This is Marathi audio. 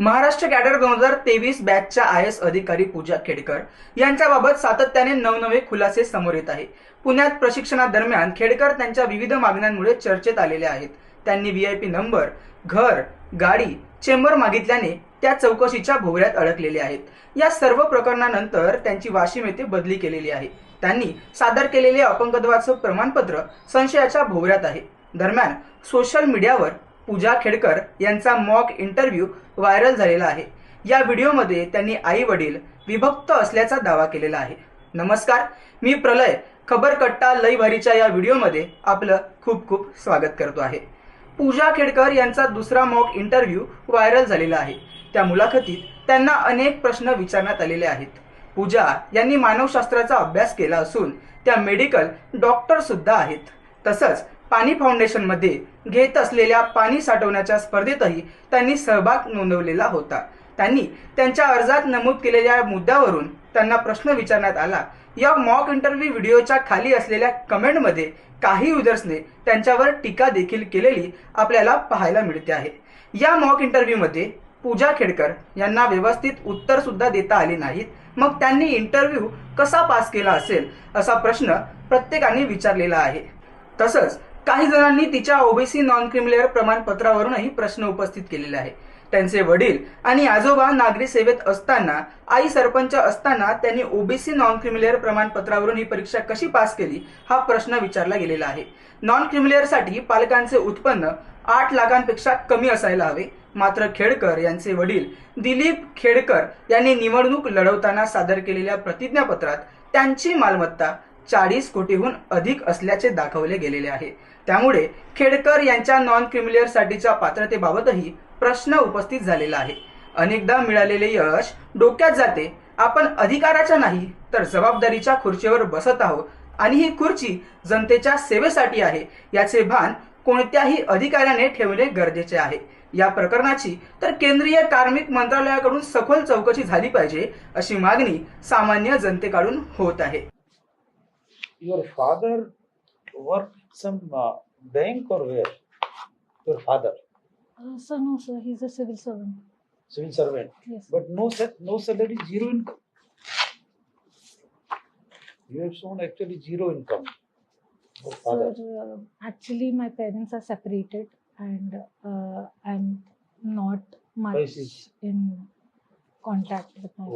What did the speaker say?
महाराष्ट्र कॅडर दोन हजार तेवीस बॅचच्या आय एस अधिकारी पूजा खेडकर यांच्याबाबत सातत्याने नवनवे खुलासे समोर येत आहे पुण्यात प्रशिक्षणादरम्यान खेडकर त्यांच्या विविध मागण्यांमुळे चर्चेत आलेले आहेत. त्यांनी व्हीआयपी नंबर घर गाडी चेंबर मागितल्याने त्या चौकशीच्या भोवऱ्यात अडकलेले आहेत. या सर्व प्रकरणानंतर त्यांची वाशिम येथे बदली केलेली आहे. त्यांनी सादर केलेले अपंगत्वाचं प्रमाणपत्र संशयाच्या भोवऱ्यात आहे. दरम्यान सोशल मीडियावर पूजा खेडकर यांचा मॉक इंटरव्ह्यू व्हायरल झालेला आहे. या व्हिडिओमध्ये त्यांनी आई वडील विभक्त असल्याचा दावा केलेला आहे. नमस्कार मी प्रलय. खबरकट्टा लई भारीच्या या व्हिडिओमध्ये आपलं खूप खूप स्वागत करतो आहे. पूजा खेडकर यांचा दुसरा मॉक इंटरव्ह्यू व्हायरल झालेला आहे. त्या मुलाखतीत त्यांना अनेक प्रश्न विचारण्यात आलेले आहेत. पूजा यांनी मानवशास्त्राचा अभ्यास केला असून त्या मेडिकल डॉक्टर सुद्धा आहेत. तसंच पाणी फाउंडेशनमध्ये घेत असलेल्या पाणी साठवण्याच्या स्पर्धेतही त्यांनी सहभाग नोंदवलेला होता. त्यांनी त्यांच्या अर्जात नमूद केलेल्या मुद्द्यावरून त्यांना प्रश्न विचारण्यात आला. या मॉक इंटरव्ह्यू व्हिडिओच्या खाली असलेल्या कमेंटमध्ये काही युजर्सने त्यांच्यावर टीका देखील केलेली आपल्याला पाहायला मिळते आहे. या मॉक इंटरव्ह्यूमध्ये पूजा खेडकर यांना व्यवस्थित उत्तर सुद्धा देता आले नाहीत. मग त्यांनी इंटरव्ह्यू कसा पास केला असेल असा प्रश्न प्रत्येकाने विचारलेला आहे. तसंच काही जणांनी तिच्या ओबीसी नॉन क्रिमिलेअर प्रमाणपत्रावरूनही प्रश्न उपस्थित केलेले आहे त्यांचे वडील आणि आजोबा नागरी सेवेत असताना आई सरपंच असताना त्यांनी ओबीसी नॉन क्रिमिलेअर प्रमाणपत्रावरून ही परीक्षा कशी पास केली हा प्रश्न विचारला गेलेला आहे. नॉन क्रिमिलेअरसाठी पालकांचे उत्पन्न आठ लाखांपेक्षा कमी असायला हवे. मात्र खेडकर यांचे वडील दिलीप खेडकर यांनी निवडणूक लढवताना सादर केलेल्या प्रतिज्ञापत्रात त्यांची मालमत्ता चाळीस कोटीहून अधिक असल्याचे दाखवले गेलेले आहे. त्यामुळे खेडकर यांच्या नॉन क्रिमिलियरसाठीच्या पात्रतेबाबतही प्रश्न उपस्थित झालेला आहे. अनेकदा मिळालेले यश डोक्यात जाते आपण अधिकाराच्या नाही तर जबाबदारीच्या खुर्चीवर बसत आहोत आणि ही खुर्ची जनतेच्या सेवेसाठी आहे याचे भान कोणत्याही अधिकाऱ्याने ठेवणे गरजेचे आहे. या प्रकरणाची तर केंद्रीय कार्मिक मंत्रालयाकडून सखोल चौकशी झाली पाहिजे अशी मागणी सामान्य जनतेकडून होत आहे. Your father worked some uh, bank or where? Your father, Uh, sir, no, sir. He's a civil servant. civil servant, Yes. but no no salary, zero income. You have shown actually zero income. Your Sir, uh, actually, my parents are separated, and uh, I'm not much in contact with my